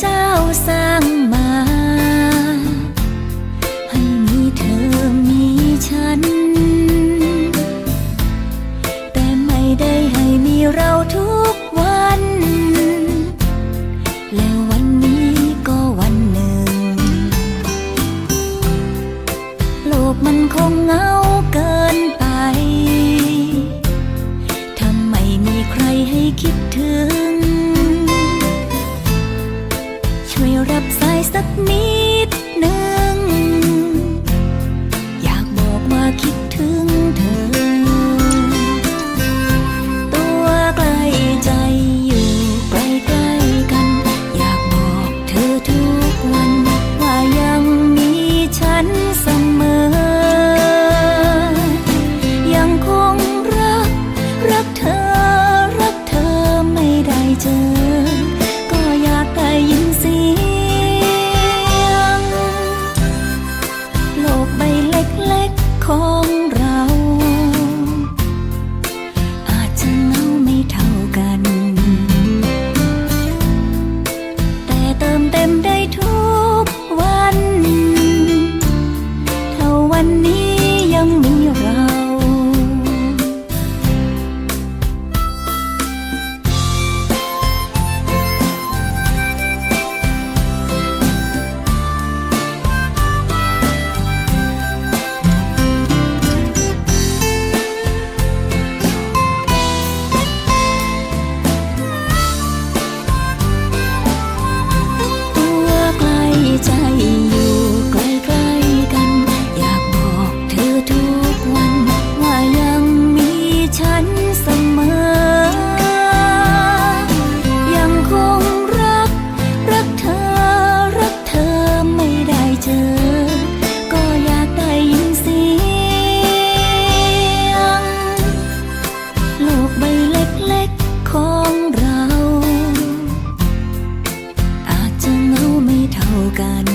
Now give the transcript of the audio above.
เจ้าสร้างมา ให้มีเธอมีฉัน แต่ไม่ได้ให้มีเราทุกวัน lugar.